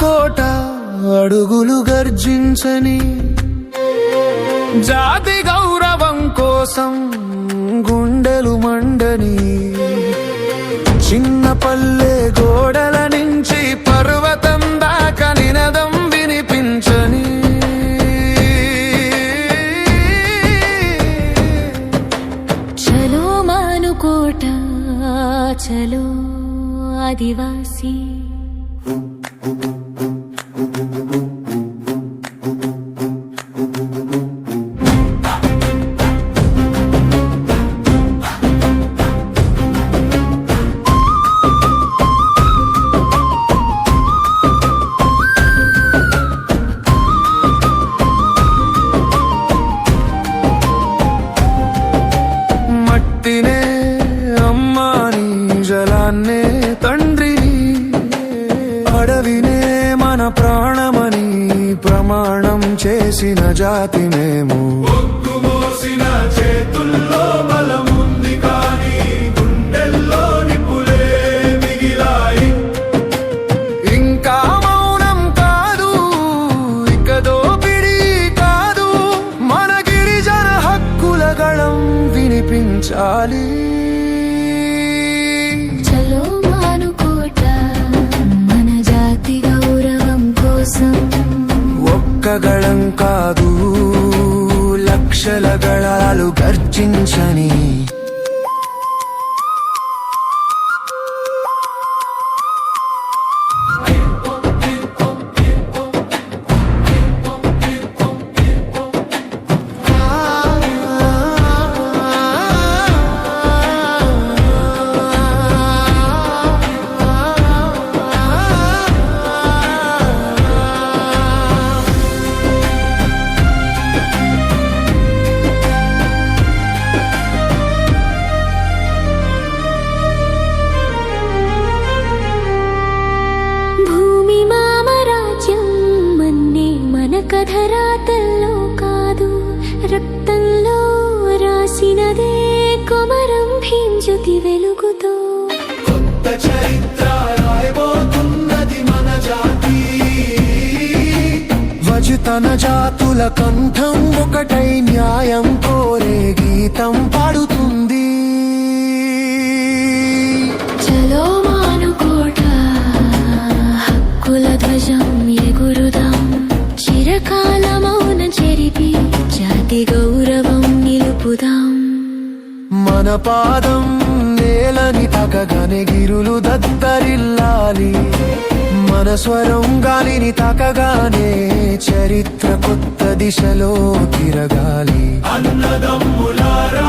కోట అడుగులు గర్జించని జాతి గౌరవం కోసం గుండెలు మండని చిన్న పల్లె గోడల నుంచి పర్వతం దాకా నినదం వినిపించని చలో మానుకోట చలో ఆదివాసీ. ప్రాణమని ప్రమాణం చేసిన జాతి మేము మోసిన చేతుల్లో బలముంది కానీ గుండెల్లో నిప్పులే మిగిలాయి. ఇంకా మౌనం కాదు ఇక దోపిడీ కాదు. మన గిరిజన హక్కుల గళం వినిపించాలి. గర్జించని కథ రాతల్లో కాదు రక్తంలో రాసినదే కొమరం భీంజుతి వెలుగుతో. కొత్త చరిత్ర రాయబోతున్నది మన జాతి. వజుతన జాతుల కంఠం ఒకటై న్యాయం కోరే గీతం పాడుతుంది. చలో మానుకోట హక్కుల ధ్వజం ఎగురుదాం చిరకాల మౌన చెరిపి జాతి గౌరవం నిలుపుదాం. మన పాదం నేలని తాకగానే గిరులు దద్దరిల్లాలి మన స్వరం గాలిని తాకగానే చరిత్ర కొత్త దిశలో తిరగాలి. అన్నదమ్ములారా